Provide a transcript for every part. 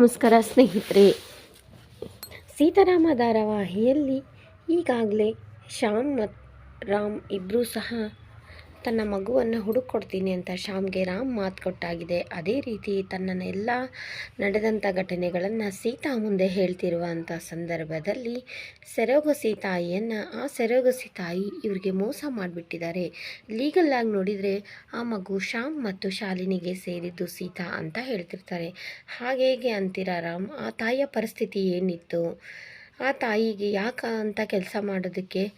ನಮಸ್ಕಾರ ಸ್ನೇಹಿತರೆ. ಸೀತಾರಾಮ ಧಾರಾವಾಹಿಯಲ್ಲಿ ಈಗಾಗಲೇ ಶ್ಯಾಮ್ ಮತ್ತು ರಾಮ್ ಇಬ್ಬರೂ ಸಹ ತನ್ನ ಮಗುವನ್ನು ಹುಡುಕೊಡ್ತೀನಿ ಅಂತ ಶ್ಯಾಮ್ಗೆ ರಾಮ್ ಮಾತು ಕೊಟ್ಟಾಗಿದೆ. ಅದೇ ರೀತಿ ತನ್ನನ್ನೆಲ್ಲ ನಡೆದಂಥ ಘಟನೆಗಳನ್ನು ಸೀತಾ ಮುಂದೆ ಹೇಳ್ತಿರುವಂಥ ಸಂದರ್ಭದಲ್ಲಿ ಸೆರೋಗಸಿ ತಾಯಿಯನ್ನು ಆ ಸೆರೋಗಸಿ ತಾಯಿ ಇವರಿಗೆ ಮೋಸ ಮಾಡಿಬಿಟ್ಟಿದ್ದಾರೆ. ಲೀಗಲ್ ಆಗಿ ನೋಡಿದರೆ ಆ ಮಗು ಶ್ಯಾಮ್ ಮತ್ತು ಶಾಲಿನಿಗೆ ಸೇರಿದ್ದು ಸೀತಾ ಅಂತ ಹೇಳ್ತಿರ್ತಾರೆ. ಹಾಗೆ ಹೇಗೆ ಅಂತೀರಾ ರಾಮ್, ಆ ತಾಯಿಯ ಪರಿಸ್ಥಿತಿ ಏನಿತ್ತು? ಆ ತಾಯಿಗೆ ಯಾಕ ಅಂತ ಕೆಲಸ ಮಾಡೋದಕ್ಕೆ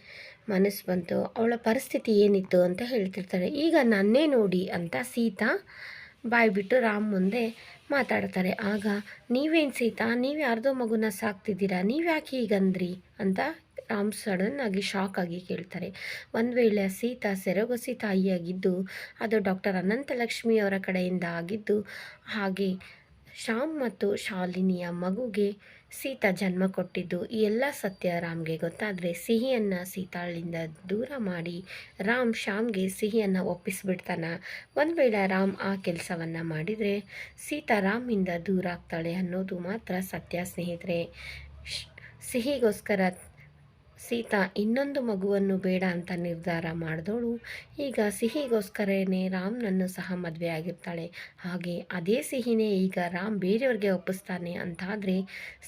ಮನಸ್ಸು ಬಂತು. ಅವಳ ಪರಿಸ್ಥಿತಿ ಏನಿತ್ತು ಅಂತ ಹೇಳ್ತಿರ್ತಾರೆ. ಈಗ ನನ್ನೇ ನೋಡಿ ಅಂತ ಸೀತಾ ಬಾಯ್ಬಿಟ್ಟು ರಾಮ್ ಮುಂದೆ ಮಾತಾಡ್ತಾರೆ. ಆಗ, ನೀವೇನು ಸೀತಾ? ನೀವು ಯಾರ್ದೋ ಮಗುನ ಸಾಕ್ತಿದ್ದೀರಾ? ನೀವ್ಯಾಕೆ ಹೀಗಂದ್ರಿ? ಅಂತ ರಾಮ್ ಸಡನ್ ಆಗಿ ಶಾಕ್ ಆಗಿ ಕೇಳ್ತಾರೆ. ಒಂದು ವೇಳೆ ಸೀತಾ ಸೆರಗೊಸಿ ತಾಯಿಯಾಗಿದ್ದು, ಅದು ಡಾಕ್ಟರ್ ಅನಂತಲಕ್ಷ್ಮಿ ಅವರ ಕಡೆಯಿಂದ ಆಗಿದ್ದು, ಹಾಗೆ ಶ್ಯಾಮ್ ಮತ್ತು ಶಾಲಿನಿಯ ಮಗುಗೆ ಸೀತಾ ಜನ್ಮ ಕೊಟ್ಟಿದ್ದು. ಈ ಎಲ್ಲ ಸತ್ಯ ರಾಮ್ಗೆ ಗೊತ್ತಾದರೆ ಸಿಹಿಯನ್ನು ಸೀತಾಳಿಂದ ದೂರ ಮಾಡಿ ರಾಮ್ ಶ್ಯಾಮ್ಗೆ ಸಿಹಿಯನ್ನು ಒಪ್ಪಿಸ್ಬಿಡ್ತಾನೆ. ಒಂದು ವೇಳೆ ರಾಮ್ ಆ ಕೆಲಸವನ್ನು ಮಾಡಿದರೆ ಸೀತಾ ರಾಮಿಂದ ದೂರ ಆಗ್ತಾಳೆ ಅನ್ನೋದು ಮಾತ್ರ ಸತ್ಯ ಸ್ನೇಹಿತರೆ. ಸಿಹಿಗೋಸ್ಕರ ಸೀತಾ, ಇನ್ನೊಂದು ಮಗುವನ್ನು ಬೇಡ ಅಂತ ನಿರ್ಧಾರ ಮಾಡಿದವಳು ಈಗ ಸಿಹಿಗೋಸ್ಕರನೇ ರಾಮ್ನನ್ನು ಸಹ ಮದುವೆ ಆಗಿರ್ತಾಳೆ. ಹಾಗೆ ಅದೇ ಸಿಹಿನೇ ಈಗ ರಾಮ್ ಬೇರೆಯವ್ರಿಗೆ ಒಪ್ಪಿಸ್ತಾನೆ ಅಂತಾದರೆ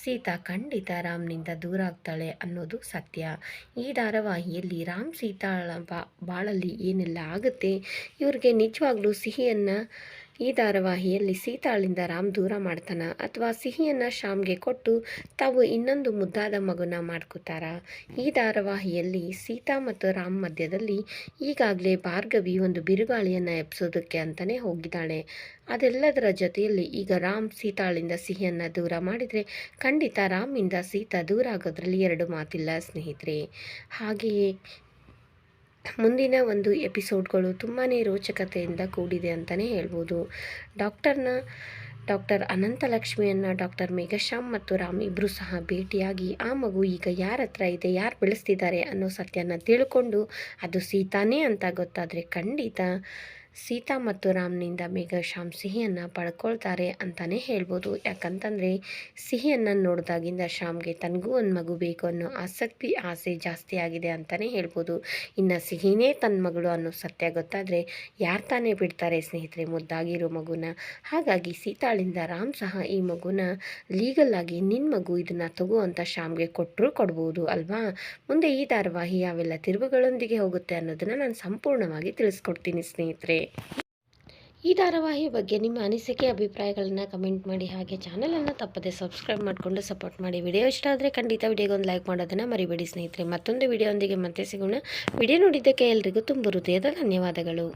ಸೀತಾ ಖಂಡಿತ ರಾಮ್ನಿಂದ ದೂರ ಆಗ್ತಾಳೆ ಅನ್ನೋದು ಸತ್ಯ. ಈ ಧಾರಾವಾಹಿಯಲ್ಲಿ ರಾಮ್ ಸೀತಾಳ ಬಾಳಲ್ಲಿ ಏನೆಲ್ಲ ಆಗುತ್ತೆ, ಇವ್ರಿಗೆ ನಿಜವಾಗ್ಲೂ ಸಿಹಿಯನ್ನು ಈ ಧಾರಾವಾಹಿಯಲ್ಲಿ ಸೀತಾಳಿಂದ ರಾಮ್ ದೂರ ಮಾಡ್ತಾನ ಅಥವಾ ಸಿಹಿಯನ್ನು ಶ್ಯಾಮ್ಗೆ ಕೊಟ್ಟು ತಾವು ಇನ್ನೊಂದು ಮುದ್ದಾದ ಮಗುನ ಮಾಡ್ಕೋತಾರ? ಈ ಧಾರಾವಾಹಿಯಲ್ಲಿ ಸೀತಾ ಮತ್ತು ರಾಮ್ ಮಧ್ಯದಲ್ಲಿ ಈಗಾಗಲೇ ಭಾರ್ಗವಿ ಒಂದು ಬಿರುಗಾಳಿಯನ್ನು ಎಬ್ಸೋದಕ್ಕೆ ಅಂತಲೇ ಹೋಗಿದ್ದಾಳೆ. ಅದೆಲ್ಲದರ ಜೊತೆಯಲ್ಲಿ ಈಗ ರಾಮ್ ಸೀತಾಳಿಂದ ಸಿಹಿಯನ್ನು ದೂರ ಮಾಡಿದರೆ ಖಂಡಿತ ರಾಮಿಂದ ಸೀತಾ ದೂರ ಆಗೋದ್ರಲ್ಲಿ ಎರಡು ಮಾತಿಲ್ಲ ಸ್ನೇಹಿತರೆ. ಹಾಗೆಯೇ ಮುಂದಿನ ಒಂದು ಎಪಿಸೋಡ್ಗಳು ತುಂಬಾ ರೋಚಕತೆಯಿಂದ ಕೂಡಿದೆ ಅಂತಲೇ ಹೇಳ್ಬೋದು. ಡಾಕ್ಟರ್ನ, ಡಾಕ್ಟರ್ ಅನಂತಲಕ್ಷ್ಮಿಯನ್ನು ಡಾಕ್ಟರ್ ಮೇಘಶ್ಯಾಮ್ ಮತ್ತು ರಾಮ್ ಇಬ್ಬರು ಸಹ ಭೇಟಿಯಾಗಿ, ಆ ಮಗು ಈಗ ಯಾರ ಹತ್ರ ಇದೆ, ಯಾರು ಬೆಳೆಸ್ತಿದ್ದಾರೆ ಅನ್ನೋ ಸತ್ಯನ ತಿಳ್ಕೊಂಡು, ಅದು ಸೀತಾನೇ ಅಂತ ಗೊತ್ತಾದರೆ ಖಂಡಿತ ಸೀತಾ ಮತ್ತು ರಾಮ್ನಿಂದ ಮೇಘಶ್ಯಾಮ್ ಸಿಹಿಯನ್ನು ಪಡ್ಕೊಳ್ತಾರೆ ಅಂತಲೇ ಹೇಳ್ಬೋದು. ಯಾಕಂತಂದರೆ, ಸಿಹಿಯನ್ನು ನೋಡಿದಾಗಿಂದ ಶ್ಯಾಮ್ಗೆ ತನಗೂ ಒಂದು ಮಗು ಬೇಕು ಅನ್ನೋ ಆಸಕ್ತಿ, ಆಸೆ ಜಾಸ್ತಿ ಆಗಿದೆ ಅಂತಲೇ ಹೇಳ್ಬೋದು. ಇನ್ನು ಸಿಹಿನೇ ತನ್ನ ಮಗಳು ಅನ್ನೋ ಸತ್ಯ ಗೊತ್ತಾದರೆ ಯಾರು ತಾನೇ ಬಿಡ್ತಾರೆ ಸ್ನೇಹಿತರೆ ಮುದ್ದಾಗಿರೋ ಮಗುನ? ಹಾಗಾಗಿ ಸೀತಾಳಿಂದ ರಾಮ್ ಸಹ ಈ ಮಗುನ ಲೀಗಲ್ ಆಗಿ ನಿನ್ನ ಮಗು ಇದನ್ನು ತಗೋ ಅಂತ ಶ್ಯಾಮ್ಗೆ ಕೊಟ್ಟರು ಕೊಡ್ಬೋದು, ಅಲ್ವಾ? ಮುಂದೆ ಈ ಧಾರಾವಾಹಿ ಯಾವೆಲ್ಲ ತಿರುವುಗಳೊಂದಿಗೆ ಹೋಗುತ್ತೆ ಅನ್ನೋದನ್ನು ನಾನು ಸಂಪೂರ್ಣವಾಗಿ ತಿಳಿಸ್ಕೊಡ್ತೀನಿ ಸ್ನೇಹಿತರೆ. ಈ ಧಾರಾವಾಹಿ ಬಗ್ಗೆ ನಿಮ್ಮ ಅನಿಸಿಕೆ, ಅಭಿಪ್ರಾಯಗಳನ್ನು ಕಮೆಂಟ್ ಮಾಡಿ. ಹಾಗೆ ಚಾನಲನ್ನು ತಪ್ಪದೆ ಸಬ್ಸ್ಕ್ರೈಬ್ ಮಾಡಿಕೊಂಡು ಸಪೋರ್ಟ್ ಮಾಡಿ. ವಿಡಿಯೋ ಇಷ್ಟ ಆದರೆ ಖಂಡಿತ ವಿಡಿಯೋಗೊಂದು ಲೈಕ್ ಮಾಡೋದನ್ನು ಮರಿಬೇಡಿ ಸ್ನೇಹಿತರೆ. ಮತ್ತೊಂದು ವಿಡಿಯೋದೊಂದಿಗೆ ಮತ್ತೆ ಸಿಗೋಣ. ವಿಡಿಯೋ ನೋಡಿದ್ದಕ್ಕೆ ಎಲ್ರಿಗೂ ತುಂಬ ಹೃದಯದ ಧನ್ಯವಾದಗಳು.